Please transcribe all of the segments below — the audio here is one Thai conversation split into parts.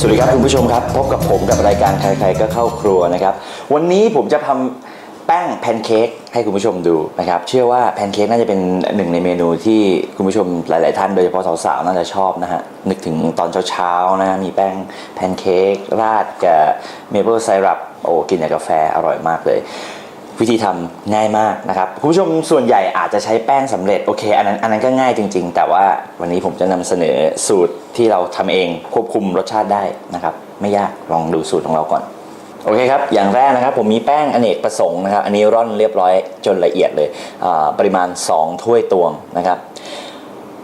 สวัสดีครับคุณผู้ชมครับ พบกับผมกับรายการใครๆก็เข้าครัวนะครับ วันนี้ผมจะทำแป้งแพนเค้กให้คุณผู้ชมดูนะครับ เชื่อว่าแพนเค้กน่าจะเป็นหนึ่งในเมนูที่คุณผู้ชมหลาย ๆ ท่านโดยเฉพาะสาวๆน่าจะชอบนะฮะนึกถึงตอนเช้าๆนะมีแป้งแพนเค้กราดกับเมเปิลไซรัปโอ้กินกับกาแฟอร่อยมากเลยวิธีทำง่ายมากนะครับคุณผู้ชมส่วนใหญ่อาจจะใช้แป้งสำเร็จโอเคอันนั้นอันนั้นก็ง่ายจริง ๆ แต่ว่าวันนี้ผมจะนำเสนอสูตร ที่เราทำเองควบคุมรสชาติได้นะครับ ไม่ยากลองดูสูตรของเราก่อน โอเคครับ อย่างแรกนะครับ ผมมีแป้งอเนกประสงค์นะครับ อันนี้ร่อนเรียบร้อยจนละเอียดเลยปริมาณ 2 ถ้วยตวงนะครับ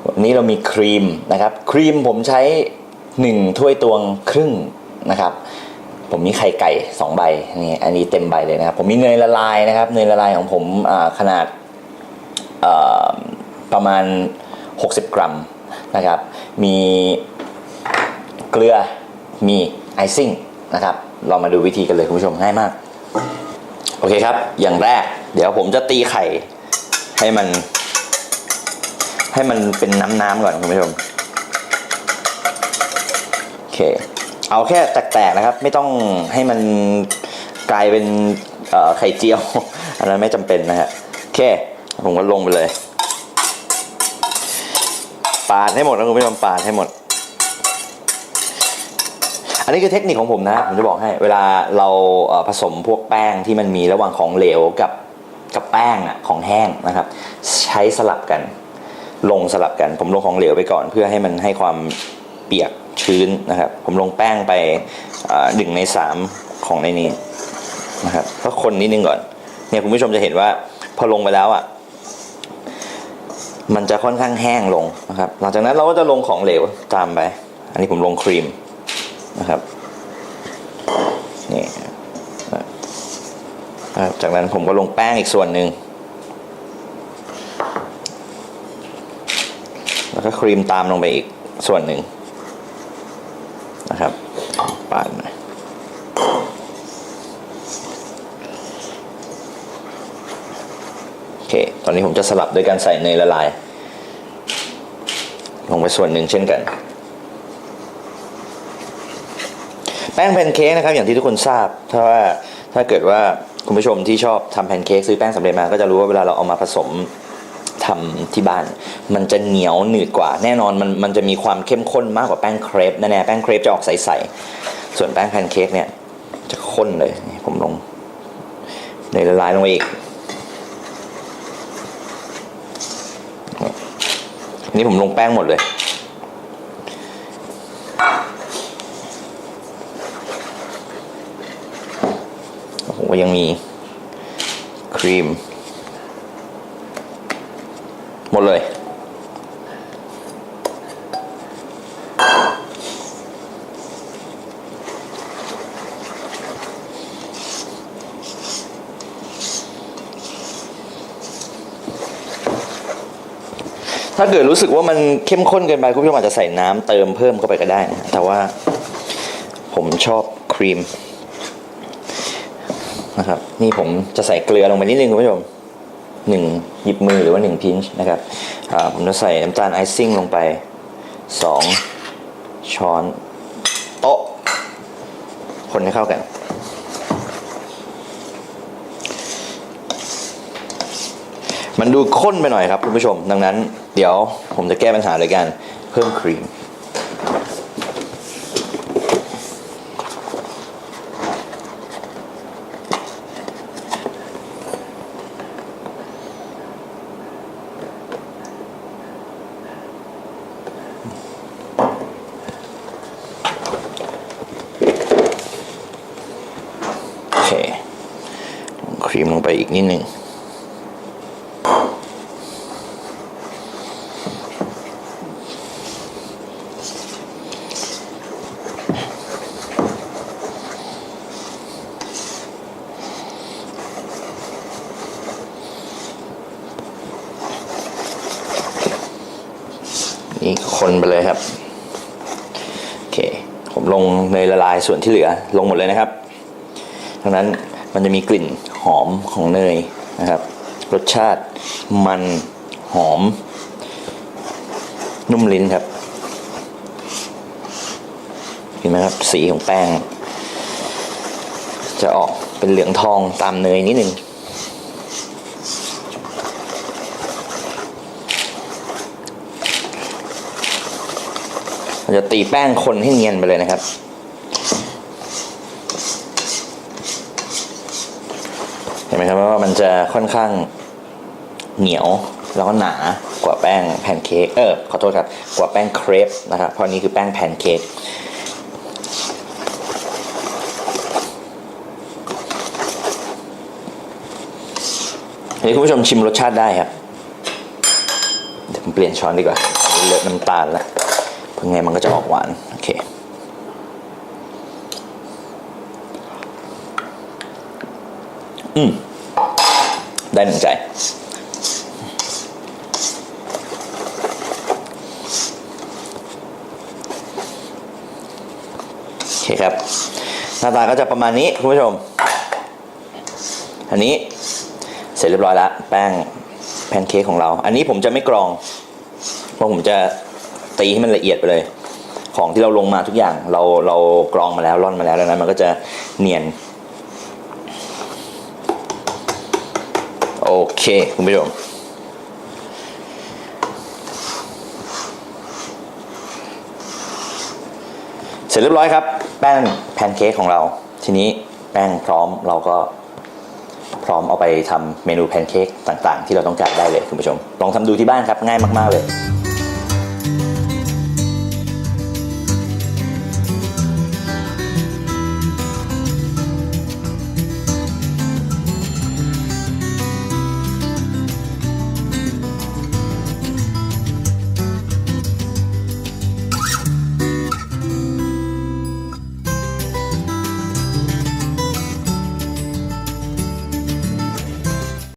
วันนี้เรามีครีมนะครับ ครีมผมใช้ 1 ถ้วยตวงครึ่งนะครับผมมีไข่ไก่ 2 ใบนี่อันนี้เต็มใบเลยนะครับ ผมมีเนยละลายนะครับเนยละลายของผมขนาดประมาณ 60 กรัมนะครับ มีเกลือมีไอซิ่งนะครับเรามาดูวิธีกันเลยคุณผู้ชมง่ายมาก โอเคครับ อย่างแรก เดี๋ยวผมจะตีไข่ให้มัน ให้มันเป็นน้ำๆก่อนคุณผู้ชมโอเค เอาแค่แตกๆนะครับ ไม่ต้องให้มันกลายเป็นไข่เจียว อันนั้นไม่จำเป็นนะฮะโอเค ผมก็ลงไปเลย ปาดให้หมดนะคุณผู้ชมปาดให้หมด อันนี้คือเทคนิคของผมนะ ผมจะบอกให้ เวลาเราผสมพวกแป้งที่มันมีระหว่างของเหลวกับกับแป้งอะของแห้งนะครับ ใช้สลับกัน ลงสลับกัน ผมลงของเหลวไปก่อน เพื่อให้มันให้ความเปียกชื้นนะครับ ผมลงแป้งไปหนึ่งในสามของในนี้นะครับก็คนนิดนึงก่อน เนี่ยคุณผู้ชมจะเห็นว่าพอลงไปแล้วอะ มันจะค่อนข้างแห้งลงนะครับ หลังจากนั้นเราก็จะลงของเหลวตามไป อันนี้ผมลงครีมนะครับนี่ครับจากนั้นผมก็ลงแป้งอีกส่วนหนึ่งแล้วก็ครีมตามลงไปอีกส่วนหนึ่งนะครับปาดหน่อยโอเค ตอนนี้ผมจะสลับโดยการใส่เนยละลาย ลงไปส่วนหนึ่งเช่นกัน แป้งแพนเค้กนะครับ อย่างที่ทุกคนทราบ ถ้าว่าถ้าเกิดว่าคุณผู้ชมที่ชอบทำแพนเค้กซื้อแป้งสำเร็จมาก็จะรู้ว่าเวลาเราเอามาผสมทำที่บ้าน มันจะเหนียวหนืดกว่า แน่นอนมันมันจะมีความเข้มข้นมากกว่าแป้งเครปแน่ๆแป้งเครปจะออกใสๆส่วนแป้งแพนเค้กเนี่ยจะข้นเลยผมลงเนยละลายลงไปอีก นี่ผมลงแป้งหมดเลยผมก็ยังมีครีม หมดเลย ถ้าเกิดรู้สึกว่ามันเข้มข้นเกินไปคุณผู้ชมอาจจะใส่น้ำเติมเพิ่มเข้าไปก็ได้นะแต่ว่าผมชอบครีมนะครับ นี่ผมจะใส่เกลือลงไปนิดนึงคุณผู้ชมหนึ่งหยิบมือหรือว่าหนึ่งพินช์นะครับผมจะใส่น้ำตาลไอซิ่งลงไปสองช้อนโต๊ะ คนให้เข้ากัน มันดูข้นไปหน่อยครับคุณผู้ชม ดังนั้น เดี๋ยวผมจะแก้ปัญหาโดยการเพิ่มครีมโอเคครีมลงไปอีกนิดหนึ่ง นี่คนไปเลยครับ โอเค ผมลงเนยละลายส่วนที่เหลือลงหมดเลยนะครับดังนั้นมันจะมีกลิ่นหอมของเนยนะครับ รสชาติมันหอม นุ่มลิ้นครับเห็นไหมครับสีของแป้ง จะออกเป็นเหลืองทองตามเนยนิดนึง เราจะตีแป้งคนให้เนียนไปเลยนะครับ เห็นไหมครับว่ามันจะค่อนข้างเหนียวแล้วก็หนากว่าแป้งแพนเค้กเออขอโทษครับกว่าแป้งเครปนะครับ เพราะอันนี้คือแป้งแพนเค้กอันนี้คุณผู้ชมชิมรสชาติได้ครับ เดี๋ยวผมเปลี่ยนช้อนดีกว่าเลอะน้ำตาลแล้ว เพื่อไงมันก็จะออกหวาน โอเค อืม ได้หนึ่งใจโอเคครับหน้าตาก็จะประมาณนี้คุณผู้ชม อันนี้เสร็จเรียบร้อยแล้ว แป้งแพนเค้กของเรา อันนี้ผมจะไม่กรอง เพราะผมจะ ตีให้มันละเอียดไปเลย ของที่เราลงมาทุกอย่างเราเรากรองมาแล้วร่อนมาแล้วดังนั้นมันก็จะเนียน โอเคคุณผู้ชมเสร็จเรียบร้อยครับ แป้งแพนเค้กของเรา ทีนี้แป้งพร้อมเราก็พร้อมเอาไปทำเมนูแพนเค้กต่างๆ ที่เราต้องการได้เลยคุณผู้ชม ลองทำดูที่บ้านครับง่ายมาก ๆ เลย